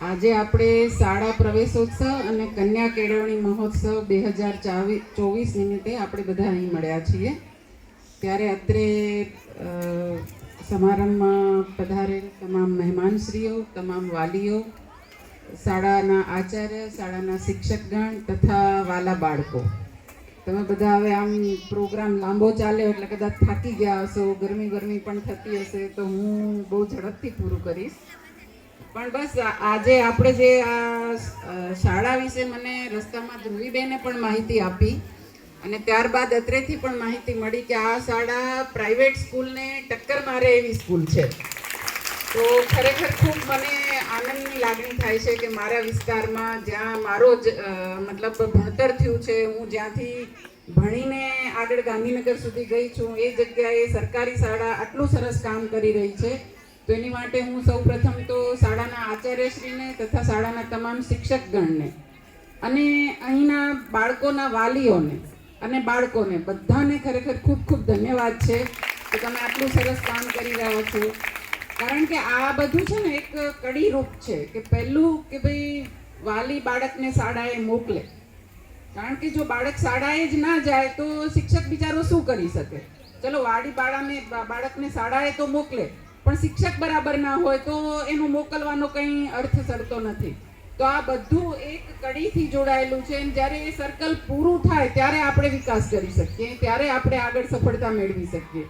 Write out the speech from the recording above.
આજે આપણે શાળા પ્રવેશોત્સવ અને કન્યા કેળવણી મહોત્સવ બે હજાર ચોવીસ નિમિત્તે આપણે બધા અહીં મળ્યા છીએ. ત્યારે અત્રે સમારંભમાં પધારેલ તમામ મહેમાનશ્રીઓ, તમામ વાલીઓ, શાળાના આચાર્ય, શાળાના શિક્ષકગણ તથા વાલા બાળકો. તમે બધા હવે આમ પ્રોગ્રામ લાંબો ચાલ્યો એટલે કદાચ થાકી ગયા હશો ગરમી ગરમી પણ થતી હશે, તો હું બહુ ઝડપથી પૂરું કરીશ. પણ બસ આજે આપણે જે આ શાળા વિશે મને રસ્તામાં ધ્રુવીબેને પણ માહિતી આપી અને ત્યારબાદ અત્રેથી પણ માહિતી મળી કે આ શાળા પ્રાઇવેટ સ્કૂલને ટક્કર મારે એવી સ્કૂલ છે. તો ખરેખર ખૂબ મને આનંદની લાગણી થાય છે કે મારા વિસ્તારમાં જ્યાં મારો જ મતલબ ભણતર થયું છે, હું જ્યાંથી ભણીને આગળ ગાંધીનગર સુધી ગઈ છું, એ જગ્યાએ સરકારી શાળા આટલું સરસ કામ કરી રહી છે. તો એની માટે હું સૌ પ્રથમ તો આચાર્યશ્રીને તથા શાળાના તમામ શિક્ષકગણને અને અહીંના બાળકોના વાલીઓને અને બાળકોને બધાને ખરેખર ખૂબ ખૂબ ધન્યવાદ છે કે તમે આટલું સરસ કામ કરી રહ્યા છો. કારણ કે આ બધું છે ને એક કડી રૂપ છે કે પહેલું કે ભાઈ વાલી બાળકને શાળાએ મોકલે. કારણ કે જો બાળક શાળાએ જ ના જાય તો શિક્ષક બિચારો શું કરી શકે? ચલો વાડી બાળાને બાળકને શાળાએ તો મોકલે. પણ શિક્ષક બરાબર ના હોય તો એનું મોકલવાનો કંઈ અર્થ સરતો નથી. તો આ બધું એક કડીથી જોડાયેલું છે અને જ્યારે એ સર્કલ પૂરું થાય ત્યારે આપણે વિકાસ કરી શકીએ, ત્યારે આપણે આગળ સફળતા મેળવી શકીએ.